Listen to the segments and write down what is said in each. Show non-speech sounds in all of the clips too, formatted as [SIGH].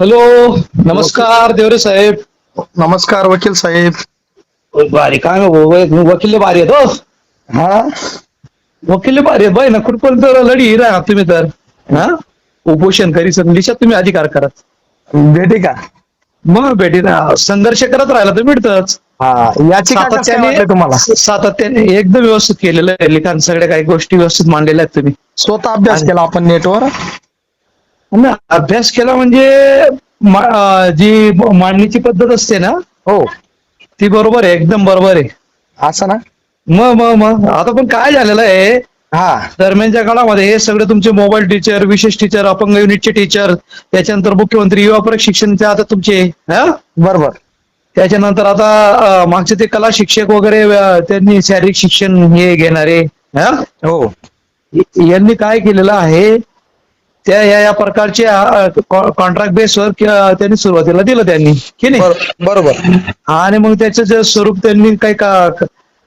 Hello नमस्कार. देवरे साहेब. नमस्कार वकील साहेब. बारी काय वकील बारी आहेत हो हा? वकील बारी आहेत बाई ना कुठपर्यंत लढी राहा तुम्ही तर. हा? उपोषण करी संदेशात तुम्ही अधिकार करत भेटे का? मग भेटी ना संघर्ष करत राहिला तर मिळतच हा याची तुम्हाला? सातत्याने एकदम व्यवस्थित केलेलं आहे लिखाण सगळ्या काही गोष्टी व्यवस्थित मांडलेल्या आहेत तुम्ही. स्वतः अभ्यास केला आपण नेटवर? ना अभ्यास केला म्हणजे मा- जी मांडणीची पद्धत असते ना हो. ती बरोबर आहे एकदम बरोबर आहे. असं ना? मग मग मग आता पण काय झालेलं आहे? हा. दरम्यानच्या काळामध्ये हे सगळे तुमचे मोबाईल टीचर विशेष टीचर अपंग युनिटचे टीचर त्याच्यानंतर मुख्यमंत्री युवा प्रशिक्षणचे आता तुमचे हा? बरोबर. त्याच्यानंतर आता अं, मागचे ते कला शिक्षक वगैरे अं, त्यांनी शारीरिक शिक्षण हे घेणारे हा? हो. यांनी काय केलेलं आहे? त्या या या प्रकारचे कॉन्ट्रॅक्ट बेसवर त्यांनी सुरुवातीला दिलं त्यांनी. की नाही? बर- बरोबर. आणि मग त्याचं जे स्वरूप त्यांनी काही का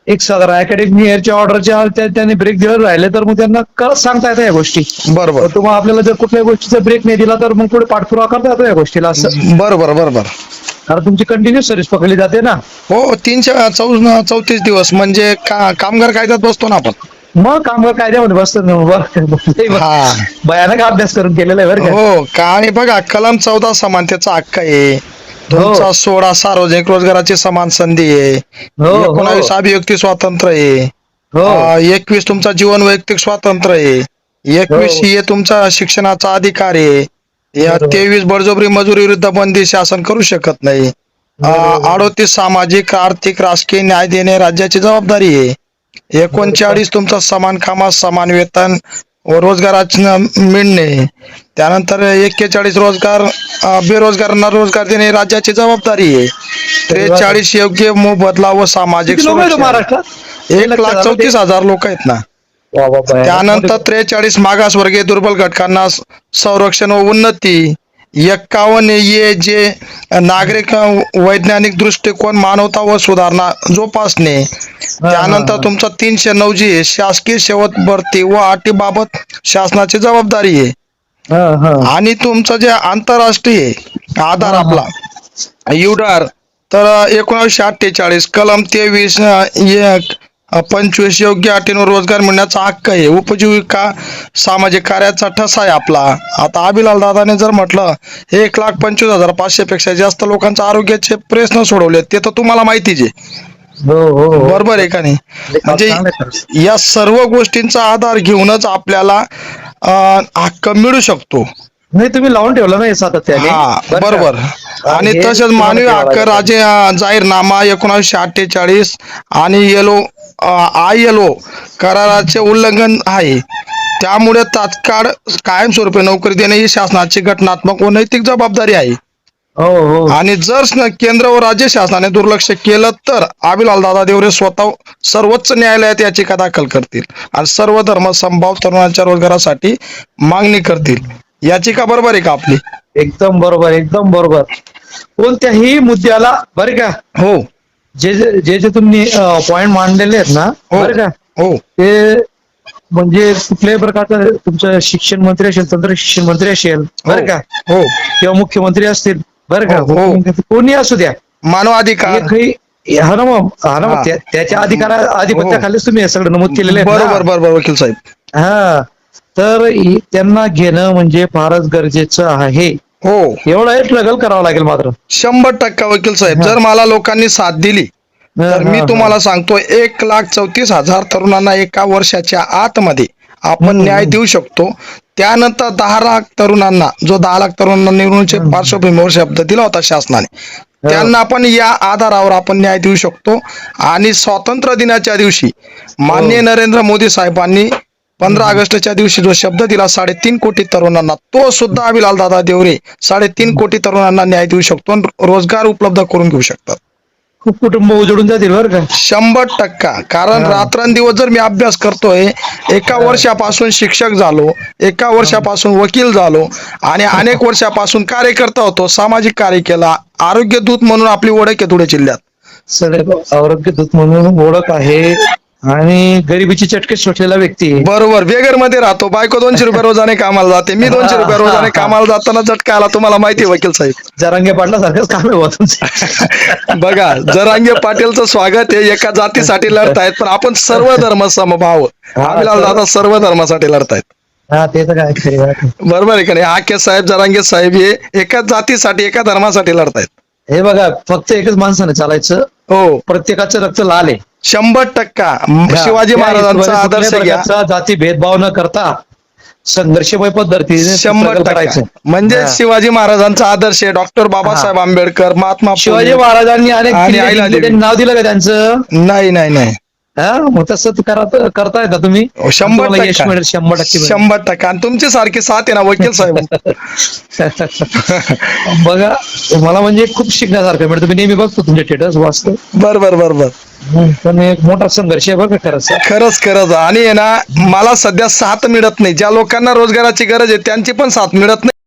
एक साधारण अकॅडमिक इयरच्या ऑर्डरच्या त्यांनी ब्रेक दिलं राहिले तर मग त्यांना क- सांगता येतं या गोष्टी. बरोबर. तुम्हाला आपल्याला जर कुठल्याही गोष्टीचा ब्रेक नाही दिला तर मग पुढे पाठपुरावा करता येतो या गोष्टीला असं. बरोबर बरोबर. कारण तुमची कंटिन्यू सर्व्हिस पकडली जाते ना. हो तीनशे चौतीस दिवस म्हणजे कामगार कायद्यात बसतो ना आपण. मग कामगार कायद्यामध्ये बसतो ना बरं. हा भयानक अभ्यास करून केलेला आहे बरं का. हो का? आणि बघा कलम चौदा समानतेचा हक्क आहे. तुमचा सोळा सार्वजनिक रोजगाराची समान संधी आहे. हो, हो. एकोणावीस अभिव्यक्ती स्वातंत्र्य आहे. हो. अं, एकवीस तुमचा जीवन वैयक्तिक स्वातंत्र्य आहे. एकवीस हो. हे तुमचा शिक्षणाचा अधिकार आहे. या बरोबर. तेवीस बळजबरी मजुरी विरुद्ध बंदी शासन करू शकत नाही. बरोबर. अडोतीस सामाजिक आर्थिक राजकीय न्याय देणे राज्याची जबाबदारी आहे. एकोणचाळीस तुमचा समान कामास समान वेतन व रोजगाराची मिळणे. त्यानंतर एक्केचाळीस रोजगार अं, बेरोजगारांना रोजगार देणे राज्याची जबाबदारी आहे. त्रेचाळीस योग्य मोबदला व सामाजिक किती लोक आहेत सुरक्षा. महाराष्ट्रात? एक लाख चौतीस हजार लोक आहेत ना. त्यानंतर त्रेचाळीस मागासवर्गीय दुर्बल घटकांना स- संरक्षण व उन्नती. एक्कावन्न ये जे नागरिक वैज्ञानिक दृष्टिकोन मानवता व सुधारणा जोपासणे त्यानंतर तुमचा तीनशे नऊ जी शासकीय सेवक भरती व अटीबाबत शासनाची जबाबदारी आहे. आणि तुमचं जे आंतरराष्ट्रीय आधार. आपला युडार तर एकोणीसशे अठ्ठेचाळीस कलम तेवीस एक पंचवीस योग्य अटींवर रोजगार मिळण्याचा हक्क आहे उपजीविका सामाजिक कार्याचा ठसा आहे आपला आता अभिलाल दादाने जर म्हटलं एक लाख पंचवीस हजार पाचशे पेक्षा जास्त लोकांच्या आरोग्याचे प्रश्न सोडवले ते तर तुम्हाला माहितीच आहे हो हो हो. बरोबर आहे का नाही म्हणजे. या सर्व गोष्टींचा आधार घेऊनच आपल्याला हक्क मिळू शकतो नाही तुम्ही लावून ठेवलं नाही सातत्याने? बरोबर आणि तसेच मानवी हक्क. राजे जाहीरनामा एकोणीसशे अठ्ठेचाळीस आणि येलो आय एल ओ कराराचे उल्लंघन आहे. त्यामुळे तात्काळ कायमस्वरूपी नोकरी देणे ही शासनाची घटनात्मक व नैतिक जबाबदारी आहे. हो हो. आणि जर केंद्र व राज्य शासनाने दुर्लक्ष केलं तर अभिलाल दादा देवरे स्वतः सर्वोच्च न्यायालयात याचिका दाखल करतील आणि सर्व धर्म संभाव तरुणांच्या रोजगारासाठी मागणी करतील. याचिका बरोबर आहे का आपली? एकदम बरोबर एकदम बरोबर. कोणत्याही मुद्द्याला बरं का? हो. जे जे जे जे तुम्ही पॉइंट मांडलेले आहेत ना हो. बरं का? हो. ते म्हणजे कुठल्याही प्रकारचं तुमचं शिक्षण मंत्री असेल तंत्र शिक्षण मंत्री असेल बरं का? हो. किंवा मुख्यमंत्री असतील बरं का? हो, हो. मुख्यमंत्री कोणी असू द्या. मानवाधिकार. एकही हा ना मग हा ना हा. मग त्या- त्याच्या अधिकारा अधिपत्याखालीच तुम्ही हे सगळं नमूद केलेलं आहे ना. बरोबर बरोबर वकील साहेब. हा. तर इ- त्यांना घेणं म्हणजे फारच गरजेचं आहे. हो. एवढं स्ट्रगल करावं लागेल मात्र. शंभर टक्का वकील साहेब जर मला लोकांनी साथ दिली तर मी तुम्हाला सांगतो एक लाख चौतीस हजार तरुणांना एका वर्षाच्या आतमध्ये आपण. न्याय देऊ शकतो. त्यानंतर दहा लाख तरुणांना जो दहा लाख तरुणांना निवडणुकीच्या. पार्श्वभूमीवर शब्द दिला होता शासनाने त्यांना आपण या आधारावर आपण न्याय देऊ शकतो. आणि स्वातंत्र्य दिनाच्या दिवशी माननीय हो. नरेंद्र मोदी साहेबांनी पंधरा ऑगस्टच्या दिवशी जो शब्द दिला साडेतीन कोटी तरुणांना तो सुद्धा अभिलाल दादा देवरे साडेतीन कोटी तरुणांना न्याय देऊ शकतो रोजगार उपलब्ध करून घेऊ शकतात. खूप कुटुंब उजळून जातील बरं का? शंभर टक्का. कारण. रात्रंदिवस जर मी अभ्यास करतोय एका. वर्षापासून शिक्षक झालो एका वर्षापासून वकील झालो आणि अनेक वर्षापासून कार्यकर्ता होतो सामाजिक कार्य केला आरोग्य दूत म्हणून आपली ओळख आहे धुळे जिल्ह्यात. सगळे आरोग्य दूत म्हणून ओळख आहे. आणि गरिबीची चटके सुटलेला व्यक्ती आहे. बरोबर बेगरमध्ये राहतो. बायको दोनशे रुपये रोजाने कामाला जाते मी दोनशे रुपये रोजाने कामाला जाताना झटका आला तुम्हाला माहिती आहे वकील साहेब. [LAUGHS] जरांगे पाटला सारखंच काम आहे बुवा तुमचं. [LAUGHS] बघा जरांगे पाटीलचं स्वागत आहे. एका जातीसाठी लढतायत पण आपण सर्व धर्म समभाव. आम्ही दादा सर्व धर्मासाठी लढतायत. हा ते तर काय खरी बात आहे. बरोबर आहे का नाही? आके साहेब जरांगे साहेब हे एकाच जातीसाठी एका धर्मासाठी लढतायत. हे बघा फक्त एकच माणसाने चालायचं. हो. प्रत्येकाचं रक्त लाल आहे. शंभर टक्का. शिवाजी महाराजांचा आदर्श घ्या. जाती भेदभाव न करता संघर्षमय पद्धतीने शंभर टक्का. म्हणजे. शिवाजी महाराजांचा आदर्श आहे. डॉक्टर बाबासाहेब आंबेडकर महात्मा. शिवाजी महाराजांनी अनेक नाव दिलं का त्यांचं? नाही नाही नाही. हा मग तसं तर करा करताय का तुम्ही? शंभर तुम्हाला यश मिळेल टक्का शंभर टक्के मिळेल. शंभर टक्का. आणि तुमची सारखी साथ आहे ना वकील साहेब. [LAUGHS] बघा मला म्हणजे खूप शिकण्यासारखं मिळतं. मी नेहमी बघतो तुमचे स्टेटस वाचतो. बर बर बर बर पण एक मोठा संघर्ष आहे बघा खरंच. खरंच खरंच. आणि आहे ना मला सध्या साथ मिळत नाही. ज्या लोकांना रोजगाराची गरज आहे त्यांची पण साथ मिळत नाही.